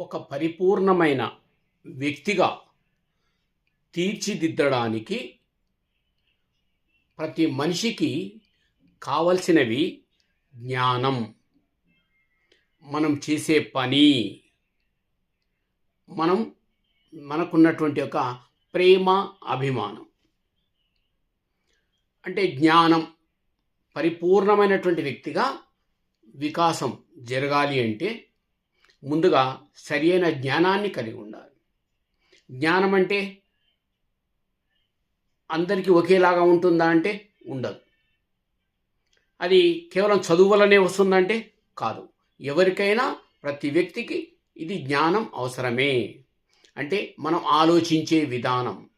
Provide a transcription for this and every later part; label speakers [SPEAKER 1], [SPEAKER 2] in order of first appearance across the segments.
[SPEAKER 1] ఒక పరిపూర్ణమైన వ్యక్తిగా తీర్చిదిద్దడానికి ప్రతి మనిషికి కావలసినవి జ్ఞానం. మనం చేసే పని మనం మనకున్నటువంటి ఒక ప్రేమ అభిమానం. అంటే జ్ఞానం పరిపూర్ణమైనటువంటి వ్యక్తిగా వికాసం జరగాలి అంటే ముందుగా సరి అయిన జ్ఞానాన్ని కలిగి ఉండాలి. జ్ఞానం అంటే అందరికీ ఒకేలాగా ఉంటుందా అంటే ఉండదు. అది కేవలం చదువు వల్లనే వస్తుందంటే కాదు. ఎవరికైనా ప్రతి వ్యక్తికి ఇది జ్ఞానం అవసరమే. అంటే మనం ఆలోచించే విధానం.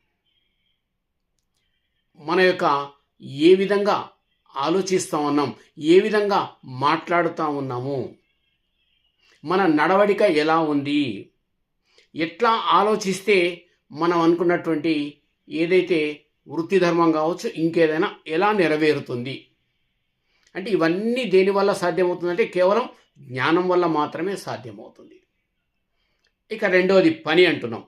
[SPEAKER 1] మన యొక్క ఏ విధంగా ఆలోచిస్తూ ఉన్నాం ఏ విధంగా మాట్లాడుతూ ఉన్నాము మన నడవడిక ఎలా ఉంది? ఎట్లా ఆలోచిస్తే మనం అనుకున్నటువంటి ఏదైతే వృత్తి ధర్మం కావచ్చు ఇంకేదైనా ఎలా నెరవేరుతుంది? అంటే ఇవన్నీ దేనివల్ల సాధ్యమవుతుందంటే కేవలం జ్ఞానం వల్ల మాత్రమే సాధ్యమవుతుంది. ఇక రెండవది పని అంటున్నాం.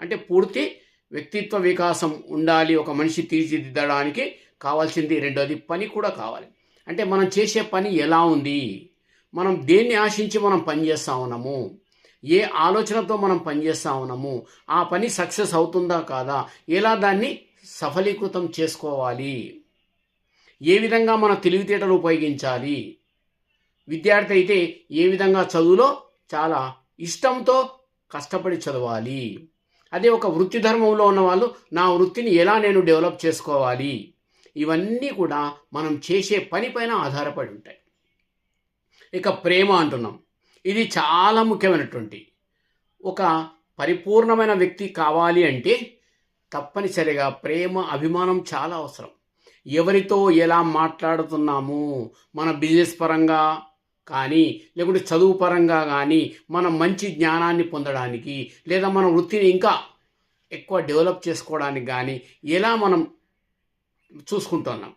[SPEAKER 1] అంటే పూర్తి వ్యక్తిత్వ వికాసం ఉండాలి ఒక మనిషి తీర్చిదిద్దడానికి కావాల్సింది రెండోది పని కూడా కావాలి. అంటే మనం చేసే పని ఎలా ఉంది? మనం దేన్ని ఆశించి మనం పనిచేస్తూ ఉన్నాము? ఏ ఆలోచనతో మనం పనిచేస్తూ ఉన్నాము? ఆ పని సక్సెస్ అవుతుందా కాదా? ఎలా దాన్ని సఫలీకృతం చేసుకోవాలి? ఏ విధంగా మన తెలివితేటలు ఉపయోగించాలి? విద్యార్థి అయితే ఏ విధంగా చదువులో చాలా ఇష్టంతో కష్టపడి చదవాలి? అదే ఒక వృత్తి ధర్మంలో ఉన్న వాళ్ళు నా వృత్తిని ఎలా నేను డెవలప్ చేసుకోవాలి? ఇవన్నీ కూడా మనం చేసే పనిపైన ఆధారపడి ఉంటాయి. ఇక ప్రేమ అంటున్నాం. ఇది చాలా ముఖ్యమైనటువంటి ఒక పరిపూర్ణమైన వ్యక్తి కావాలి అంటే తప్పనిసరిగా ప్రేమ అభిమానం చాలా అవసరం. ఎవరితో ఎలా మాట్లాడుతున్నాము? మన బిజినెస్ పరంగా కానీ లేకుంటే చదువు పరంగా కానీ మనం మంచి జ్ఞానాన్ని పొందడానికి లేదా మన వృత్తిని ఇంకా ఎక్కువ డెవలప్ చేసుకోవడానికి కానీ ఎలా మనం చూసుకుంటున్నాం?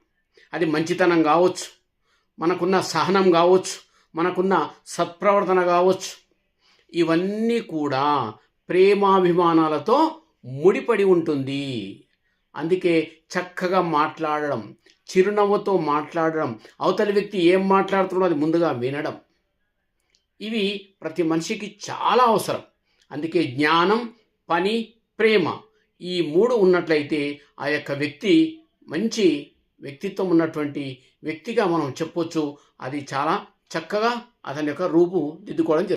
[SPEAKER 1] అది మంచితనం కావచ్చు. మనకున్న సహనం కావచ్చు. మనకున్న సత్ప్రవర్తన కావచ్చు. ఇవన్నీ కూడా ప్రేమాభిమానాలతో ముడిపడి ఉంటుంది. అందుకే చక్కగా మాట్లాడడం చిరునవ్వుతో మాట్లాడడం అవతలి వ్యక్తి ఏం మాట్లాడుతున్నాడో అది ముందుగా వినడం. ఇవి ప్రతి మనిషికి చాలా అవసరం. అందుకే జ్ఞానం పని ప్రేమ ఈ మూడు ఉన్నట్లయితే ఆ యొక్క వ్యక్తి మంచి వ్యక్తిత్వం ఉన్నటువంటి వ్యక్తిగా మనం చెప్పొచ్చు. అది చాలా చక్కగా అతని యొక్క రూపు దిద్దుకోవడం